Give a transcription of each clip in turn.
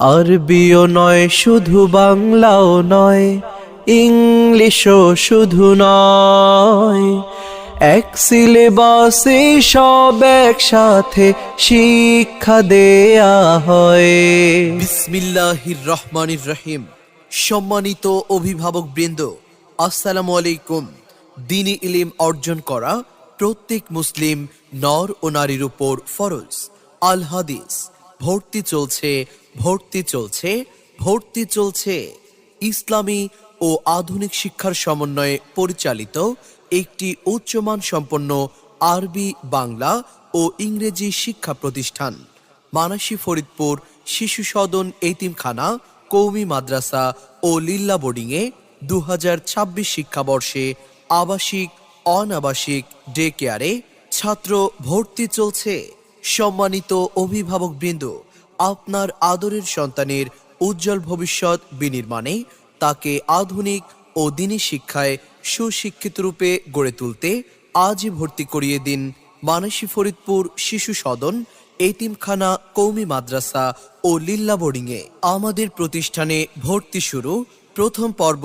RBO নয়, শুধু বাংলাও নয়, ইংলিশও শুধু নয়। এক সিলেবাসে সব একসাথে শিক্ষা দেয়া হয়। বিসমিল্লাহির রহমানির রহিম। সম্মানিত অভিভাবক বৃন্দ, আসসালামু আলাইকুম। দিনী ইলিম অর্জন করা প্রত্যেক মুসলিম নর ও নারীর উপর ফরজ। আল হাদিস। ভর্তি চলছে ভর্তি চলছে ভর্তি চলছে। ইসলামী ও আধুনিক শিক্ষার সমন্বয়ে পরিচালিত একটি উচ্চমান সম্পন্ন আরবি, বাংলা ও ইংরেজি শিক্ষা প্রতিষ্ঠান। মানাসী ফরিদপুর শিশু সদন এতিমখানা, কৌমি মাদ্রাসা ও লিল্লা বোর্ডিংয়ে দু হাজার ছাব্বিশ শিক্ষাবর্ষে আবাসিক, অনাবাসিক ডে কেয়ারে ছাত্র ভর্তি চলছে। সম্মানিত অভিভাবক বৃন্দ, আপনার আদরের সন্তানের উজ্জ্বল ভবিষ্যৎ বিনির্মাণে তাকে আধুনিক ও দিনী শিক্ষায় সুশিক্ষিত রূপে গড়ে তুলতে আজই ভর্তি করিয়ে দিন মানসী ফরিদপুর শিশু সদন, এতিমখানা কৌমি মাদ্রাসা ও লিল্লা বোর্ডিংয়ে। আমাদের প্রতিষ্ঠানে ভর্তি শুরু প্রথম পর্ব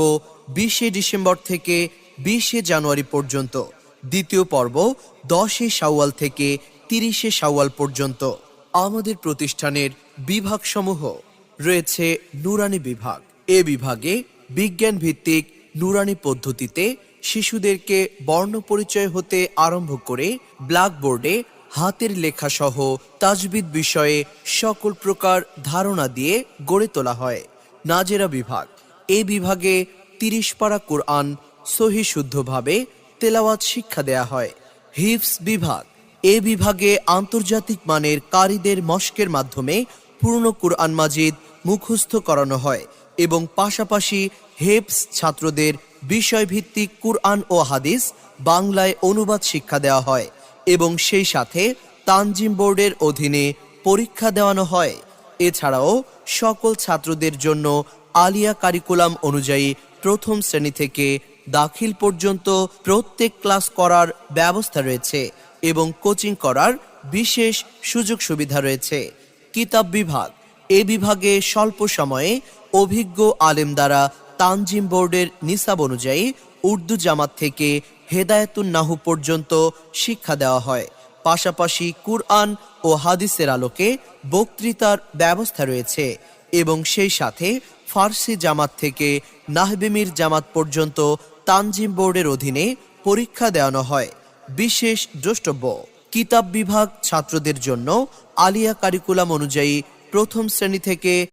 বিশে ডিসেম্বর থেকে বিশে জানুয়ারি পর্যন্ত। দ্বিতীয় পর্ব দশে শাওয়াল থেকে তিরিশে সাওয়াল পর্যন্ত আমাদের প্রতিষ্ঠানের বিভাগসমূহ রয়েছে নুরানি বিভাগ। এ বিভাগে বিজ্ঞান ভিত্তিক নুরানি পদ্ধতিতে শিশুদেরকে বর্ণ পরিচয় হতে আরম্ভ করে ব্ল্যাকবোর্ডে হাতের লেখা সহ তাজবিদ বিষয়ে সকল প্রকার ধারণা দিয়ে গড়ে তোলা হয়। নাজেরা বিভাগ। এ বিভাগে তিরিশ পারা কোরআন সহি শুদ্ধভাবে তেলাওয়াত শিক্ষা দেয়া হয়। হিফস বিভাগ। এ বিভাগে আন্তর্জাতিক মানের কারীদের মস্কের মাধ্যমে পূর্ণ কোরআন মাজিদ মুখস্থ করানো হয় এবং পাশাপাশি হেপস ছাত্রদের বিষয়ভিত্তিক কুরআন ও হাদিস বাংলায় অনুবাদ শিক্ষা দেওয়া হয় এবং সেই সাথে তানজিম বোর্ডের অধীনে পরীক্ষা দেওয়ানো হয়। এছাড়াও সকল ছাত্রদের জন্য আলিয়া কারিকুলাম অনুযায়ী প্রথম শ্রেণি থেকে দাখিল পর্যন্ত প্রত্যেক ক্লাস করার ব্যবস্থা রয়েছে। এবং কোচিং করার বিশেষ সুযোগ সুবিধা রয়েছে। কিতাব বিভাগ, এ বিভাগে স্বল্প সময়ে অভিজ্ঞ আলেম দ্বারা তানজিম বোর্ডের নিসাব অনুযায়ী উর্দু জামাত থেকে হেদায়েতুন নাহু পর্যন্ত শিক্ষা দেওয়া হয়। পাশাপাশি কুরআন ও হাদিসের আলোকে বক্তৃতার ব্যবস্থা রয়েছে এবং সেই সাথে ফার্সি জামাত থেকে নাহবেমির জামাত পর্যন্ত তানজিম বোর্ডের অধীনে পরীক্ষা দেওয়ানো হয়। বিশেষ দ্রষ্টব্য। কিতাব বিভাগ ছাত্রদের জন্য আলিয়া কারিকুলাম অনুযায়ী প্রথম শ্রেণি থেকে